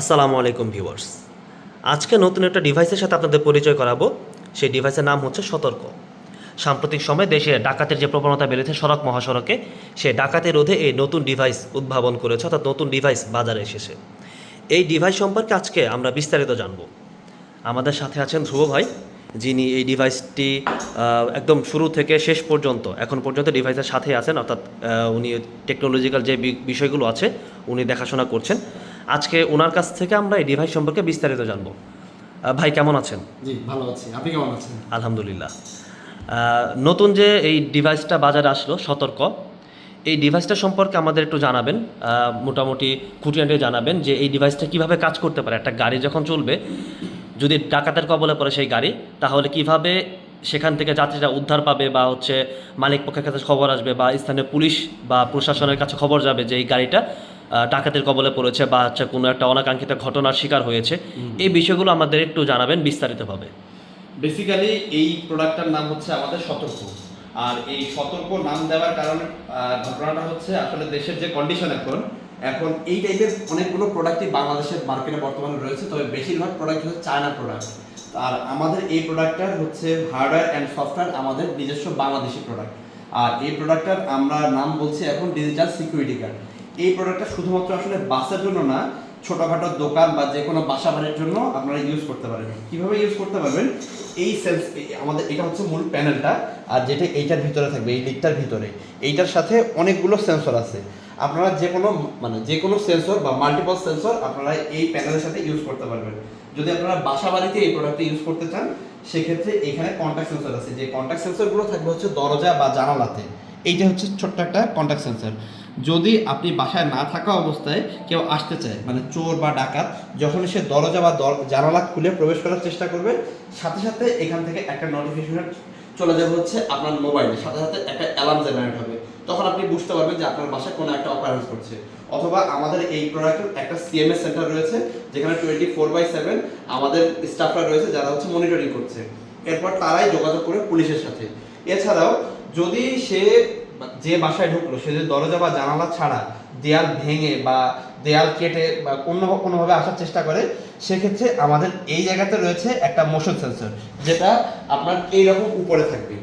আসসালামু আলাইকুম ভিউয়ার্স। আজকে নতুন একটা ডিভাইসের সাথে আপনাদের পরিচয় করাবো। সেই ডিভাইসের নাম হচ্ছে সতর্ক। সাম্প্রতিক সময়ে দেশে ডাকাতের যে প্রবণতা বেড়েছে সড়ক মহাসড়কে সেই ডাকাতের রোধে এই নতুন ডিভাইস উদ্ভাবন করেছে, অর্থাৎ নতুন ডিভাইস বাজারে এসেছে। এই ডিভাইস সম্পর্কে আজকে আমরা বিস্তারিত জানব। আমাদের সাথে আছেন ধ্রুব ভাই, যিনি এই ডিভাইসটি একদম শুরু থেকে শেষ পর্যন্ত, এখন পর্যন্ত ডিভাইসের সাথে আছেন, অর্থাৎ উনি টেকনোলজিক্যাল যে বিষয়গুলো আছে, উনি দেখাশোনা করছেন। আজকে ওনার কাছ থেকে আমরা এই ডিভাইস সম্পর্কে বিস্তারিত জানব। ভাই কেমন আছেন? জি ভালো আছি। আপনি কেমন আছেন? আলহামদুলিল্লাহ। নতুন যে এই ডিভাইসটা বাজারে আসলো সতর্ক এই ডিভাইসটা সম্পর্কে আমাদের একটু জানাবেন। মোটামুটি খুঁটিনাটি জানাবেন যে এই ডিভাইসটা কীভাবে কাজ করতে পারে। একটা গাড়ি যখন চলবে যদি ডাকাতের কবলে পড়ে সেই গাড়ি তাহলে কীভাবে সেখান থেকে যাত্রীরা উদ্ধার পাবে বা হচ্ছে মালিক পক্ষের কাছে খবর আসবে বা স্থানীয় পুলিশ বা প্রশাসনের কাছে খবর যাবে যে এই গাড়িটা ডাকাতের কবলে পড়েছে বা হচ্ছে কোনো একটা অনাকাঙ্ক্ষিত ঘটনার শিকার হয়েছে। এই বিষয়গুলো আমাদের একটু জানাবেন বিস্তারিতভাবে। বেসিক্যালি এই প্রোডাক্টটার নাম হচ্ছে আমাদের সতর্ক। আর এই সতর্ক নাম দেওয়ার কারণে ঘটনাটা হচ্ছে আসলে দেশের যে কন্ডিশন এখন এখন এই টাইপের অনেকগুলো প্রোডাক্টই বাংলাদেশের মার্কেটে বর্তমানে রয়েছে তবে বেশিরভাগ প্রোডাক্ট হচ্ছে চায়না প্রোডাক্ট আর আমাদের এই প্রোডাক্টটার হচ্ছে হার্ডওয়্যার অ্যান্ড সফটওয়্যার আমাদের নিজস্ব বাংলাদেশি প্রোডাক্ট আর এই প্রোডাক্টটার আমরা নাম বলছি এখন ডিজিটাল সিকিউরিটি গার্ড এই প্রোডাক্টটা শুধুমাত্র আসলে বাসের জন্য না, ছোটখাটো দোকান বা যে কোনো বাসা বাড়ির জন্য আপনারা ইউজ করতে পারেন। কীভাবে ইউজ করতে পারবেন? এই সেন্স আমাদের, এটা হচ্ছে মূল প্যানেলটা আর যেটা এইটার ভিতরে থাকবে, এই লিকটার ভিতরে। এইটার সাথে অনেকগুলো সেন্সর আছে। আপনারা যে কোনো মানে যে কোনো সেন্সর বা মাল্টিপল সেন্সর আপনারা এই প্যানেলের সাথে ইউজ করতে পারবেন। যদি আপনারা বাসা বাড়িতে এই প্রোডাক্টটা ইউজ করতে চান, সেক্ষেত্রে এখানে কন্ট্যাক্ট সেন্সর আছে। যে কন্ট্যাক্ট সেন্সরগুলো থাকবে হচ্ছে দরজা বা জানালাতে। এইটা হচ্ছে ছোট্ট একটা কন্ট্যাক্ট সেন্সর যদি আপনি বাসায় না থাকা অবস্থায় কেউ আসতে চায় মানে চোর বা ডাকাত, যখন সে দরজা বা জানালা খুলে প্রবেশ করার চেষ্টা করবে, সাথে সাথে এখান থেকে একটা নোটিফিকেশন চলে যাবে হচ্ছে আপনার মোবাইলে সাথে সাথে একটা অ্যালার্ম জেনারেট হবে। তখন আপনি বুঝতে পারবেন যে আপনার বাসায় কোনো একটা অপারেন্স করছে অথবা আমাদের এই প্রোডাক্টের একটা সিএমএস সেন্টার রয়েছে, যেখানে টোয়েন্টি ফোর বাই সেভেন আমাদের স্টাফরা রয়েছে, যারা হচ্ছে মনিটরিং করছে। এরপর তারাই যোগাযোগ করে পুলিশের সাথে। এছাড়াও যদি সে যে বাসায় ঢুকলো, সে যদি দরজা বা জানালা ছাড়া দেয়াল ভেঙে বা দেয়াল কেটে বা অন্য কোনোভাবে আসার চেষ্টা করে, সেক্ষেত্রে আমাদের এই জায়গাতে রয়েছে একটা মোশন সেন্সর যেটা আপনার এইরকম উপরে থাকবে।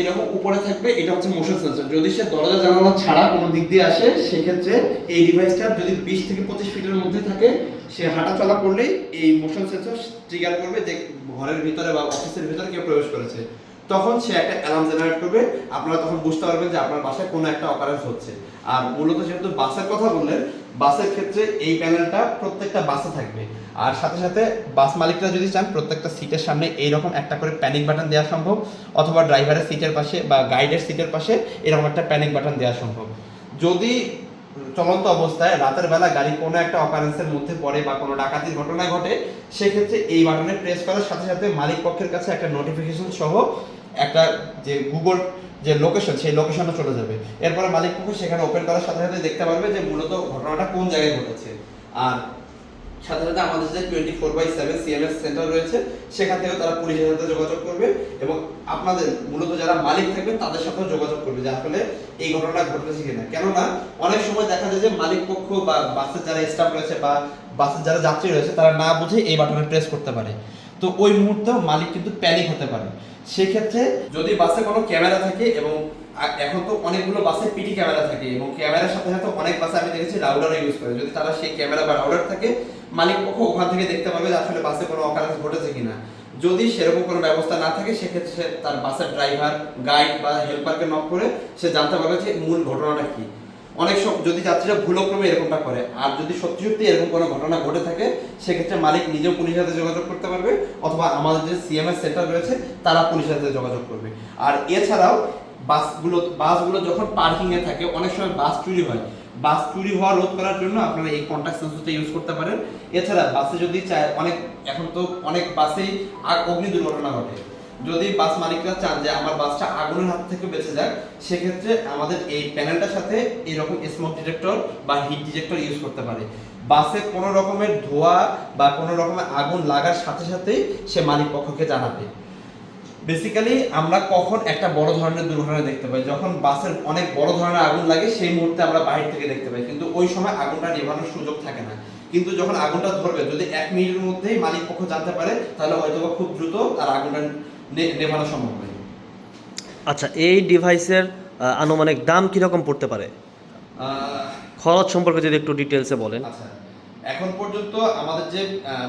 এরকম উপরে থাকবে, এটা হচ্ছে মোশন সেন্সর যদি সে দরজা, জানালা ছাড়া কোনো দিক দিয়ে আসে, সেক্ষেত্রে এই ডিভাইসটা যদি বিশ থেকে পঁচিশ ফিটের মধ্যে থাকে, সে হাঁটা চলা করলেই এই মোশন সেন্সর ট্রিগার করবে যে ঘরের ভিতরে বা অফিসের ভিতরে কেউ প্রবেশ করেছে। তখন সে একটা অ্যালার্ম জেনারেট করবে, আপনারা তখন বুঝতে পারবেন যে আপনার বাসায় কোনো একটা অকারেন্স হচ্ছে। আর মূলত যেহেতু বাসের কথা বললেন, বাসের ক্ষেত্রে এই প্যানেলটা প্রত্যেকটা বাসে থাকবে। আর সাথে সাথে বাস মালিকরা যদি চান, প্রত্যেকটা সিটের সামনে এইরকম একটা করে প্যানিক বাটন দেওয়া সম্ভব, অথবা ড্রাইভারের সিটের পাশে বা গাইডের সিটের পাশে এরকম একটা প্যানিক বাটন দেওয়া সম্ভব। যদি চলন্ত অবস্থায় রাতের বেলা গাড়ি কোনো একটা অকারেন্সের মধ্যে পড়ে বা কোনো ডাকাতির ঘটনা ঘটে, সেক্ষেত্রে এই বাটনে প্রেস করার সাথে সাথে মালিক পক্ষের কাছে একটা নোটিফিকেশন সহ একটা যে গুগল যে লোকেশন সেই লোকেশনে চলে যাবে। এরপরে মালিক পক্ষ সেখানে ওপেন করার সাথে সাথে দেখতে পারবে যে মূলত ঘটনাটা কোন জায়গায় ঘটেছে। আর সাথে সাথে আমাদের যে twenty four by seven CMS centre রয়েছে, সেখান থেকেও তারা পুলিশের সাথে যোগাযোগ করবে এবং আপনাদের মূলত যারা মালিক থাকবেন, তাদের সাথেও যোগাযোগ করবে যার ফলে এই ঘটনা ঘটেছে কিনা। কেননা অনেক সময় দেখা যায় যে মালিক পক্ষ বা বাসের যারা স্টাফ রয়েছে বা বাসের যারা যাত্রী রয়েছে, তারা না বুঝে এই বাটনে প্রেস করতে পারে। তো ওই মুহূর্তেও মালিক কিন্তু প্যানিক হতে পারে। সেক্ষেত্রে যদি বাসে কোনো ক্যামেরা থাকে এবং এখন তো অনেকগুলো বাসে পিটি ক্যামেরা থাকে এবং ক্যামেরার সাথে সাথে অনেক বাসে আমি দেখেছি রাউডারও ইউজ করে। যদি তারা সেই ক্যামেরা বা রাউডার থাকে, মালিক পক্ষ ওখান থেকে দেখতে পাবে যে আসলে বাসে কোনো অকারেন্স ঘটেছে কিনা। যদি সেরকম কোনো ব্যবস্থা না থাকে, সেক্ষেত্রে তার বাসের ড্রাইভার গাইড বা হেল্পারকে নক করে সে জানতে পারবে যে মূল ঘটনাটা কি। অনেক সব যদি যাত্রীরা ভুলক্রমে এরকমটা করে, আর যদি সত্যি সত্যি এরকম কোনো ঘটনা ঘটে থাকে, সেক্ষেত্রে মালিক নিজেও পুলিশের সাথে যোগাযোগ করতে পারবে, অথবা আমাদের যে সিএমএস সেন্টার রয়েছে, তারা পুলিশের সাথে যোগাযোগ করবে। আর এছাড়াও, বাসগুলো বাসগুলো যখন পার্কিংয়ে থাকে, অনেক সময় বাস চুরি হয়। বাস চুরি হওয়া রোধ করার জন্য আপনারা এই কন্ট্যাক্ট সেন্সরটা ইউজ করতে পারেন। এছাড়া বাসে যদি চায়, অনেক, এখন তো অনেক বাসেই অগ্নি দুর্ঘটনা ঘটে। যদি বাস মালিকরা চান যে আমার বাসটা আগুনের হাত থেকে বেঁচে যাক, সেক্ষেত্রে আমাদের এই প্যানেলটার সাথে এরকম স্মোক ডিটেক্টর বা হিট ডিটেক্টর ইউজ করতে পারে। বাসে কোনো রকমের ধোঁয়া বা কোনো রকমের আগুন লাগার সাথে সাথেই সে মালিক পক্ষকে জানাবে। বেসিক্যালি আমরা কখন একটা বড় ধরনের দুর্ঘটনা দেখতে পাই। যখন বাসের অনেক বড় ধরনের আগুন লাগে, সেই মুহূর্তে আমরা বাইরে থেকে দেখতে পাই। কিন্তু ওই সময় আগুনটা নেভানোর সুযোগ থাকে না। কিন্তু যখন আগুনটা ধরবে, যদি এক মিনিটের মধ্যেই মালিক পক্ষ জানতে পারে, তাহলে হয়তো খুব দ্রুত তার আগুনটা নেভানো সম্ভব নয় আচ্ছা এই ডিভাইসের আনুমানিক দাম কীরকম পড়তে পারে? খরচ সম্পর্কে যদি একটু ডিটেলসে বলেন। আচ্ছা এখন পর্যন্ত আমাদের যে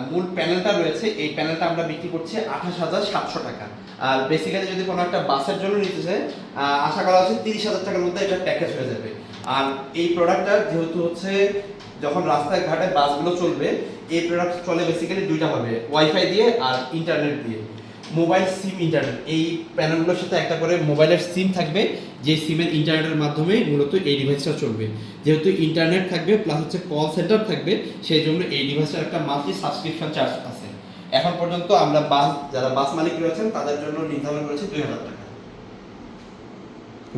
মূল প্যানেলটা রয়েছে এই প্যানেলটা আমরা বিক্রি করছি আঠাশ হাজার সাতশো টাকা। আর বেসিক্যালি যদি কোনো একটা বাসের জন্য নিতে চাই আশা করা হচ্ছে তিরিশ হাজার টাকার মধ্যে এটা প্যাকেজ হয়ে যাবে। আর এই প্রোডাক্টটা যেহেতু হচ্ছে যখন রাস্তায় ঘাটে বাসগুলো চলবে এই প্রোডাক্ট চলে বেসিক্যালি দুইটা হবে ওয়াইফাই দিয়ে আর ইন্টারনেট দিয়ে। Mobile sim internet. এই প্যানেলগুলোর সাথে একটা করে মোবাইলের সিম থাকবে যে সিমের ইন্টারনেটের মাধ্যমে মূলত এই ডিভাইসটা চলবে। যেহেতু ইন্টারনেট থাকবে প্লাস হচ্ছে কল সেন্টার থাকবে সেই জন্য এই ডিভাইসের একটা মান্থলি সাবস্ক্রিপশন চার্জ আছে। এখন পর্যন্ত আমরা বাস যারা বাস মালিক রয়েছেন তাদের জন্য নির্ধারণ করেছি দুই হাজার টাকা।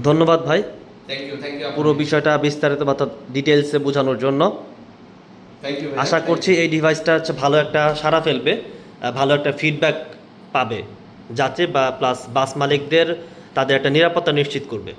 ধন্যবাদ ভাই। থ্যাংক ইউ থ্যাংক ইউ পুরো বিষয়টা বিস্তারিত বা ডিটেলসে বোঝানোর জন্য। আশা করছি এই ডিভাইসটা হচ্ছে ভালো একটা সাড়া ফেলবে ভালো একটা ফিডব্যাক পাবে। যাতে বা প্লাস বাস মালিকদের তাদের একটা নিরাপত্তা নিশ্চিত করবে।